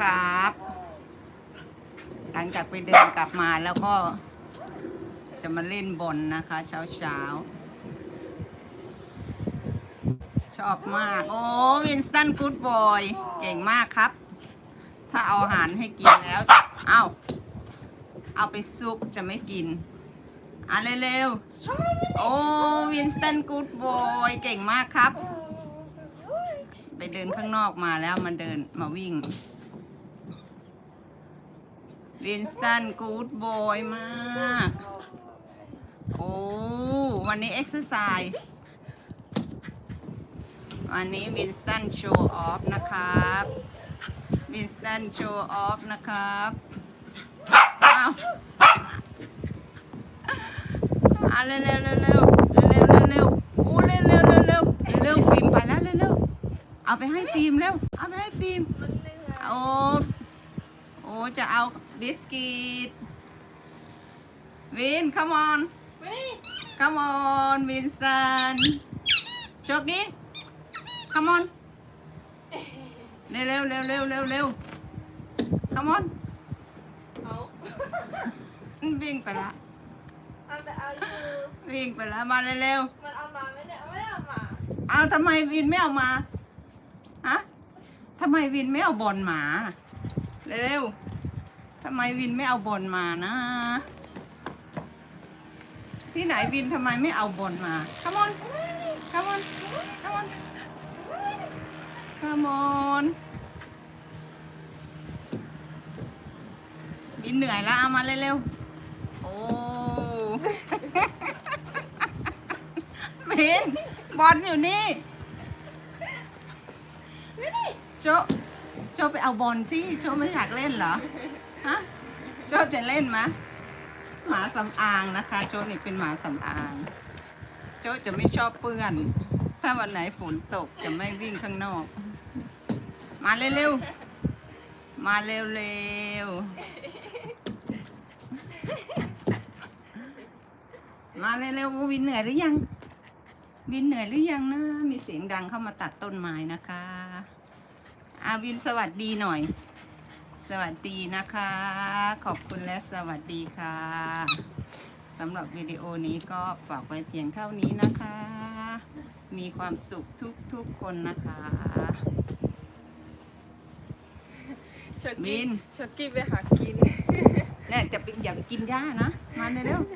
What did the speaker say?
นะครับ หลังจากไปเดินกลับมาแล้วก็จะมาเล่นบอลนะคะ เช้าเช้าๆชอบมาก โอ้วินสตันกูดบอยเก่งมากครับ ถ้าเอาอาหารให้กินแล้วเอาเอาไปซุปจะไม่กินอะเร็วๆโอ้วินสตันกูดบอยเก่งมากครับ ไปเดินข้างนอกมาแล้วมาเดินมาวิ่ง วินสตันกูดบอยมาก โอ้ วันนี้เอ็กซ์ไซส์วันนี้วินสตันโชว์ออฟนะครับวินสตันโชว์ออฟนะครับอ้าวอะเร็วเร็วเร็วเร็วเร็วเร็วเร็วโอ้เร็วเร็วเร็วเร็วเร็วฟิล์มไปแล้วเร็วเร็วเอาไปให้ฟิล์มเร็วเอาไปให้ฟิล์มมันเอยโอ้ อ้จะเอาบิสกิตวิน come on ไม่ come on วินสันโชคดี come on เร็วเร็วเร็วเร็วเร็วเร็ว come on เอาวิ่งไปละเอาไปเอาอยู่วิ่งไปละมาเร็วเร็วมันเอามาไม่ได้ไม่ได้เอามาเอาทำไมวินไม่เอามาฮะทำไมวินไม่เอาบอลมา เร็วทำไมวินไม่เอาบอลมานะ ที่ไหนวินทำไมไม่เอาบอลมา come on come on come on come on วินเหนื่อยแล้วเอามาเร็วๆโอ้วินบอลอยู่นี่โจ โจไปเอาบอลที่โจไม่อยากเล่นเหรอ ฮะ โจจะเล่นไหมหมาสำอางนะคะ โจนี่เป็นหมาสำอาง โจจะไม่ชอบเปื้อน ถ้าวันไหนฝนตกจะไม่วิ่งข้างนอก มาเร็วๆ มาเร็วๆ มาเร็วๆวินเหนื่อยหรือยัง วินเหนื่อยหรือยังนะ มีเสียงดังเข้ามาตัดต้นไม้นะคะ อาวินสวัสดีหน่อย สวัสดีนะคะ ขอบคุณและสวัสดีค่ะสำหรับวิดีโอนี้ก็ฝากไว้เพียงเท่านี้นะคะ มีความสุขทุกๆคนนะคะชกบิกี้นชกกี้ไปหากิน เนี่ยจะไปอย่าไปกินหญ้านะ มาเร็วๆ